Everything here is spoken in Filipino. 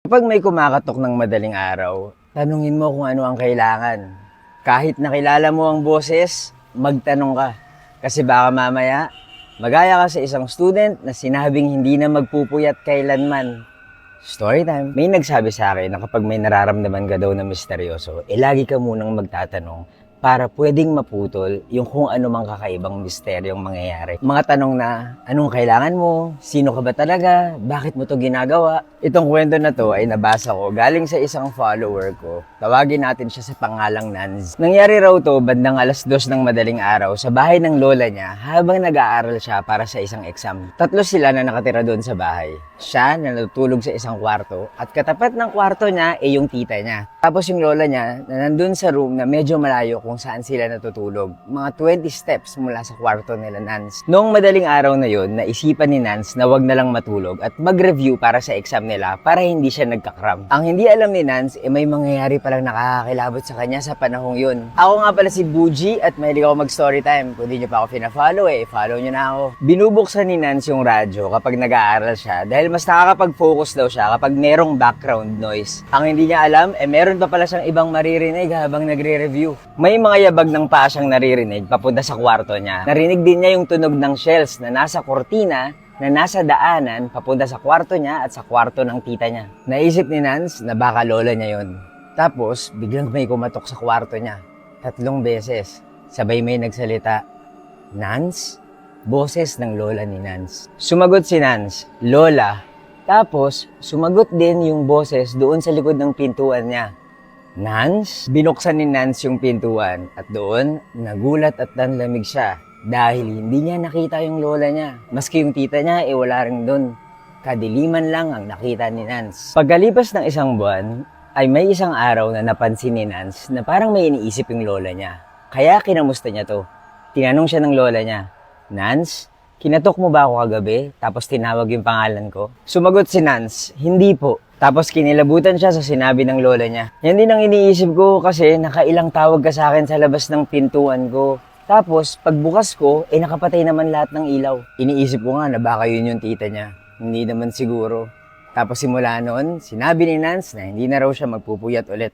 Kapag may kumakatok ng madaling araw, tanungin mo kung ano ang kailangan. Kahit nakilala mo ang boses, magtanong ka. Kasi baka mamaya, magaya ka sa isang student na sinabing hindi na magpupuyat kailanman. Story time. May nagsabi sa akin na kapag may nararamdaman ka daw na misteryoso, eh lagi ka munang magtatanong para pwedeng maputol yung kung ano mang kakaibang misteryong mangyayari. Mga tanong na, anong kailangan mo? Sino ka ba talaga? Bakit mo to ginagawa? Itong kwento na to ay nabasa ko galing sa isang follower ko. Tawagin natin siya sa pangalang Nans. Nangyari raw to bandang alas dos ng madaling araw sa bahay ng lola niya habang nag-aaral siya para sa isang exam. Tatlo sila na nakatira doon sa bahay. Siya na natutulog sa isang kwarto at katapat ng kwarto niya ay yung tita niya. Tapos yung lola niya na nandun sa room na medyo malayo kung saan sila natutulog. Mga 20 steps mula sa kwarto nila Nans. Noong madaling araw na yon, naisipan ni Nans na wag na lang matulog at mag-review para sa exam nila para hindi siya nagkakram. Ang hindi alam ni Nans, eh may mangyayari palang nakakakilabot sa kanya sa panahong yun. Ako nga pala si Buji at mahilig ako mag-story time. Kung di niyo pa ako fina-follow eh, follow niyo na ako. Binubuksan ni Nans yung radyo kapag nag-aaral siya dahil mas nakakapag-focus daw siya kapag merong background noise. Ang hindi niya alam, eh meron pa pala siyang ibang maririnig habang nagre-review. May mga yabag ng paa siyang naririnig papunta sa kwarto niya. Narinig din niya yung tunog ng shells na nasa kortina na nasa daanan papunta sa kwarto niya at sa kwarto ng tita niya. Naisip ni Nance na baka lola niya yon. Tapos, biglang may kumatok sa kwarto niya. Tatlong beses. Sabay may nagsalita, Nance? Boses ng lola ni Nance. Sumagot si Nance, Lola. Tapos, sumagot din yung boses doon sa likod ng pintuan niya. Nance? Binuksan ni Nance yung pintuan at doon, nagulat at nanlamig siya dahil hindi niya nakita yung lola niya. Maski yung tita niya, eh wala rin doon. Kadiliman lang ang nakita ni Nance. Pagkalipas ng isang buwan, ay may isang araw na napansin ni Nance na parang may iniisip yung lola niya. Kaya kinamusta niya to. Tinanong siya ng lola niya, Nance, kinatok mo ba ako kagabi? Tapos tinawag yung pangalan ko? Sumagot si Nance, hindi po. Tapos kinilabutan siya sa sinabi ng lola niya. Yan din ang iniisip ko kasi nakailang tawag ka sa akin sa labas ng pintuan ko. Tapos, pagbukas ko, eh nakapatay naman lahat ng ilaw. Iniisip ko nga na baka yun yung tita niya. Hindi naman siguro. Tapos simula noon, sinabi ni Nance na hindi na raw siya magpupuyat ulit.